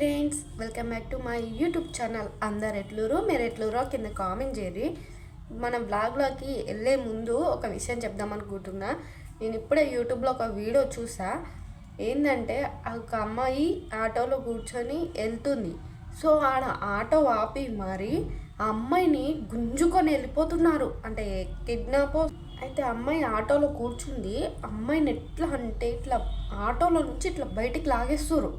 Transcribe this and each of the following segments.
Friends welcome back to my YouTube channel. అందరు ఎట్లూరు మీరు ఎట్లురో కింద కామెంట్ చేయరి మన బ్లాగ్లోకి వెళ్ళే ముందు ఒక విషయం చెప్దాం అనుకుంటున్నా. నేను ఇప్పుడే యూట్యూబ్లో ఒక వీడియో చూసా. ఏంటంటే ఒక అమ్మాయి ఆటోలో కూర్చొని వెళ్తుంది. సో ఆడ ఆటో ఆపి మరి ఆ అమ్మాయిని గుంజుకొని వెళ్ళిపోతున్నారు. అంటే కిడ్నాపో అయితే అమ్మాయి ఆటోలో కూర్చుంది. అమ్మాయిని ఎట్లా అంటే ఇట్లా ఆటోలో నుంచి ఇట్లా బయటికి లాగేస్తారు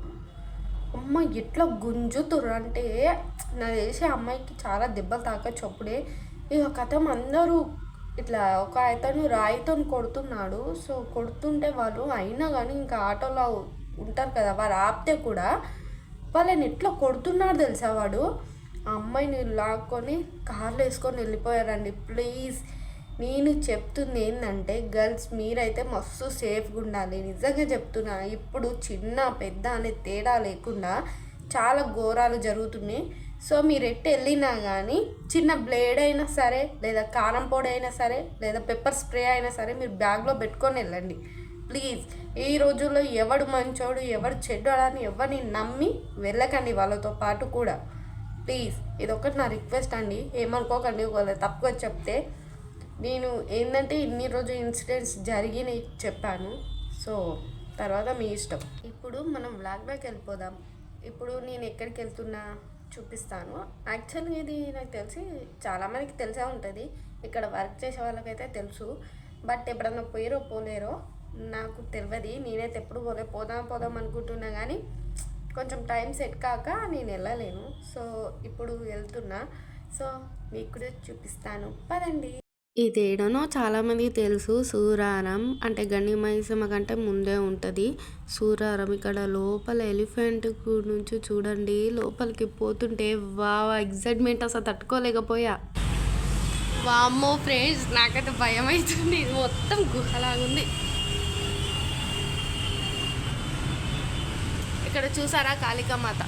అమ్మ ఎట్లా గుంజుతుర్రు అంటే నా తెలిసి అమ్మాయికి చాలా దెబ్బలు తాకచ్చు అప్పుడే. ఇక కథం అందరూ ఇట్లా ఒక అతను రాయితో కొడుతున్నాడు. సో కొడుతుంటే వాళ్ళు అయినా కానీ ఇంకా ఆటోలో ఉంటారు కదా వారు ఆపితే కూడా వాళ్ళని ఎట్లా కొడుతున్నాడు తెలుసా వాడు? ఆ అమ్మాయిని లాక్కొని కార్లో వేసుకొని వెళ్ళిపోయారండి. ప్లీజ్. నేను చెప్తుంది ఏంటంటే గర్ల్స్ మీరైతే మస్తు సేఫ్గా ఉండాలి. నిజంగా చెప్తున్నా ఇప్పుడు చిన్న పెద్ద అనే తేడా లేకుండా చాలా ఘోరాలు జరుగుతున్నాయి. సో మీరు ఎట్టు వెళ్ళినా కానీ చిన్న బ్లేడ్ అయినా సరే లేదా కారం పొడి అయినా సరే లేదా పెప్పర్ స్ప్రే అయినా సరే మీరు బ్యాగ్లో పెట్టుకొని వెళ్ళండి. ప్లీజ్ ఈ రోజుల్లో ఎవడు మంచోడు ఎవడు చెడ్డోడు అని ఎవరిని నమ్మి వెళ్ళకండి వాళ్ళతో పాటు కూడా. ప్లీజ్ ఇది ఒకటి నా రిక్వెస్ట్ అండి. ఏమనుకోకండి ఒకవేళ తప్పుగా చెప్తే నేను ఏంటంటే ఇన్ని రోజు ఇన్సిడెంట్స్ జరిగినాయి చెప్పాను. సో తర్వాత మీ ఇష్టం. ఇప్పుడు మనం వ్లాగ్లోకి వెళ్ళిపోదాం. ఇప్పుడు నేను ఎక్కడికి వెళ్తున్నా చూపిస్తాను. యాక్చువల్గా ఇది నాకు తెలిసి చాలామందికి తెలిసే ఉంటుంది. ఇక్కడ వర్క్ చేసే వాళ్ళకైతే తెలుసు. బట్ ఎప్పుడన్నా పోయారో పోలేరో నాకు తెలియదు నేనైతే ఎప్పుడు పోలే. పోదాం పోదాం అనుకుంటున్నా కానీ కొంచెం టైం సెట్ కాక నేను వెళ్ళలేను. సో ఇప్పుడు వెళ్తున్నా. సో మీకు కూడా చూపిస్తాను. పదండి. ఇదేడనో చాలామందికి తెలుసు. సూరారం అంటే గండి కంటే ముందే ఉంటుంది. సూరారం ఇక్కడ లోపల ఎలిఫెంట్ నుంచి చూడండి. లోపలికి పోతుంటే వా ఎగ్జైట్మెంట్ అసలు తట్టుకోలేకపోయా. వామ్మో ఫ్రెండ్స్ నాకైతే భయం అవుతుంది మొత్తం గుహలాగుంది. ఇక్కడ చూసారా కాళికామాత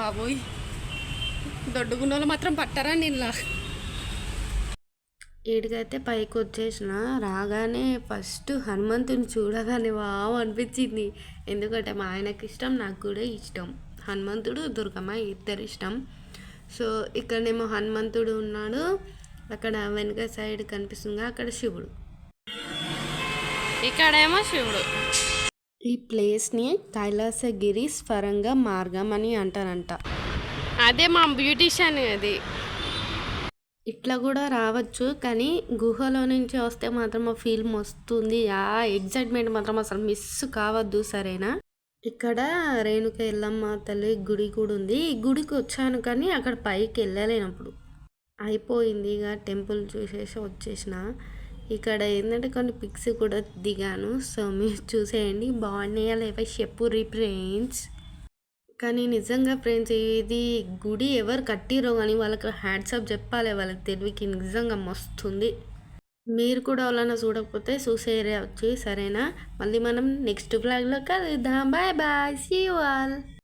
బాబోయ్. దొడ్డుగున్నోళ్ళు మాత్రం పట్టారా నీళ్ళ ఈడికైతే పైకి వచ్చేసిన రాగానే ఫస్ట్ హనుమంతుని చూడగానే వావ్ అనిపించింది. ఎందుకంటే మా ఆయనకి ఇష్టం నాకు కూడా ఇష్టం. హనుమంతుడు దుర్గమ్మ ఇద్దరు ఇష్టం. సో ఇక్కడనేమో హనుమంతుడు ఉన్నాడు. అక్కడ వెనుక సైడ్ కనిపిస్తుంది అక్కడ శివుడు. ఇక్కడేమో శివుడు. ఈ ప్లేస్ని కైలాసగిరి స్వరంగ మార్గం అని అంటారంట. అదే మా బ్యూటిషియన్ అది. ఇట్లా కూడా రావచ్చు కానీ గుహలో నుంచి వస్తే మాత్రం ఆ ఫీల్ వస్తుంది ఆ ఎగ్జైట్మెంట్ మాత్రం అసలు మిస్ కావద్దు సరేనా? ఇక్కడ రేణుక ఎల్లమ్మ తల్లి గుడి కూడా ఉంది. ఈ గుడికి వచ్చాను కానీ అక్కడ పైకి వెళ్ళలేనప్పుడు. అయిపోయింది ఇక టెంపుల్ చూసేసి వచ్చేసిన. ఇక్కడ ఏంటంటే కొన్ని పిక్స్ కూడా దిగాను. సో మీరు చూసేయండి. బాగున్నాయా లేవా చెప్పు ఫ్రెండ్స్? కానీ నిజంగా ఫ్రెండ్స్ ఇది గుడి ఎవరు కట్టిరో కానీ వాళ్ళకి హ్యాట్సప్ చెప్పాలి. వాళ్ళకి తెలివికి నిజంగా మస్తుంది మీరు కూడా ఎవరైనా చూడకపోతే చూసేరే వచ్చి సరేనా? మళ్ళీ మనం నెక్స్ట్ బ్లాగ్లో కలుద్దాం. Bye bye see you all